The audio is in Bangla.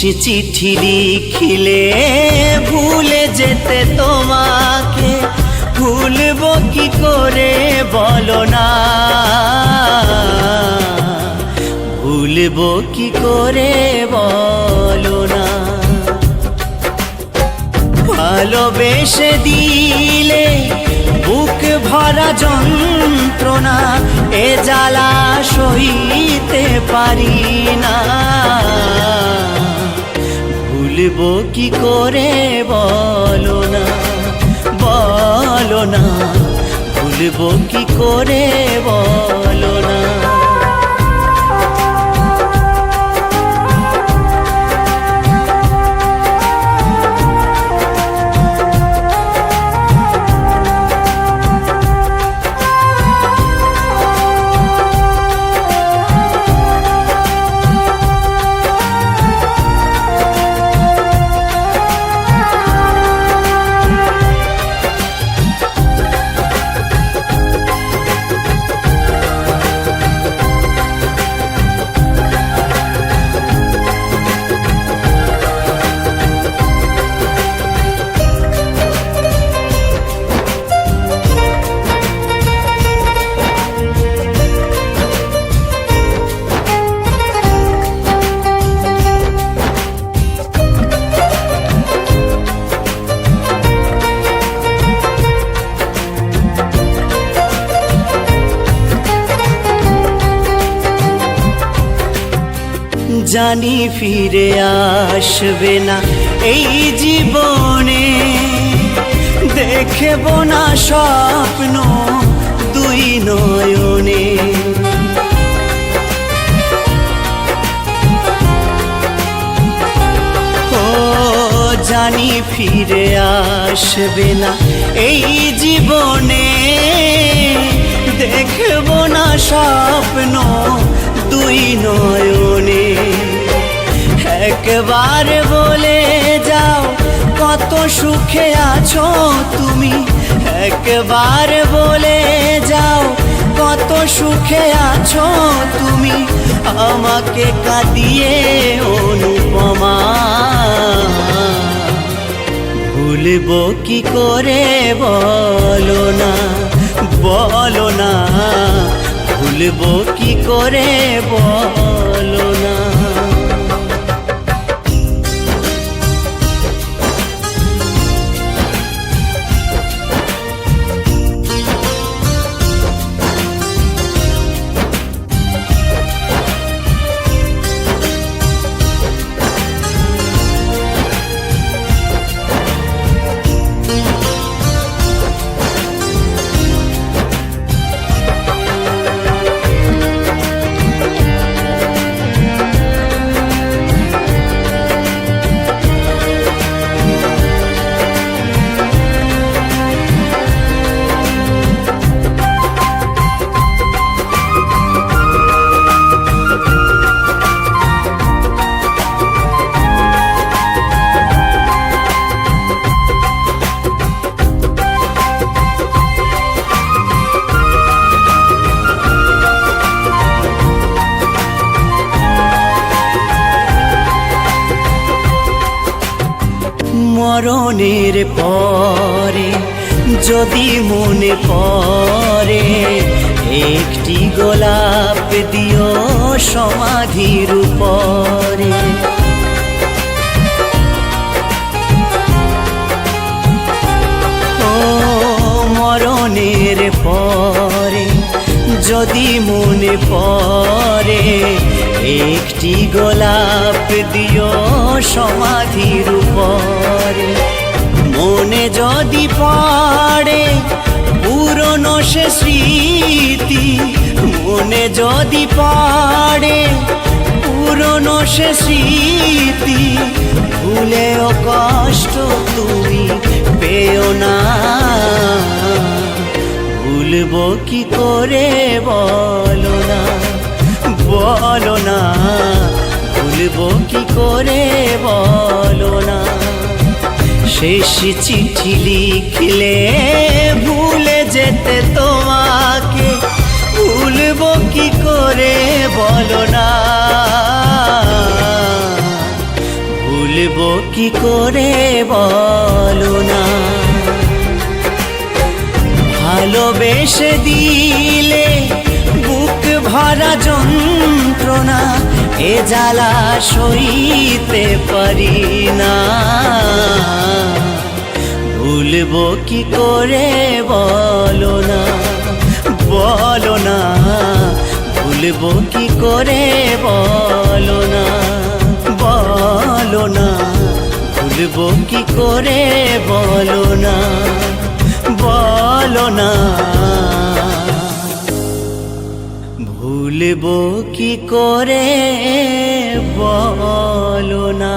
চিঠি লিখিলে ভুলে যেতে তোমাকে। ভুলব কি করে বলো না। ভুলব কি করে বলো না। ভালোবেসে দিলে বুক ভরা যন্ত্রণা, এ জ্বালা সইতে পারি না। ভুলবো কি করে বলো না বলো না ভুলব কি করে বলো জানি ফিরে আসবে না। এই জীবনে দেখব না স্বপ্ন দুই নয়নে। ও, জানি ফিরে আসবে না। এই জীবনে দেখব না স্বপ্ন দুই নয়নে। একবার বলে যাও, কত সুখে আছো তুমি। একবার বলে যাও, কত সুখে আছো তুমি। আমাকে কাঁদিয়ে অনুপমা। ভুলবো কি করে বলো না বলো না। ভুলবো কি করে? বলো না। মরণের পরে যদি মনে পড়ে, একটি গোলাপ দিও সমাধির উপরে। ও মরণের পরে যদি মনে পড়ে একটি গোলাপ দিও সমাধির উপরে মনে যদি পড়ে পুরনো সে স্মৃতি, মনে যদি পড়ে পুরনো সে স্মৃতি, ভুলেও কষ্ট তুমি পেও না। ভুলবো কি করে বলো? বলো না ভুলবো কি করে বলো না শেষ চিঠি লিখলে ভুলে যেতে তোমাকে। ভুলবো কি করে বলো না কি করে বলো না ভালোবেসে দিলে বুক ভরা যন্ত্রণা এ জ্বালা সইতে পারি না। ভুলবো কি করে বলো না বলো না। ভুলবো কি করে বলো না বলো না। ভুলবো কি করে বলো না বলো না। ভুলবো কি করে? বলো না।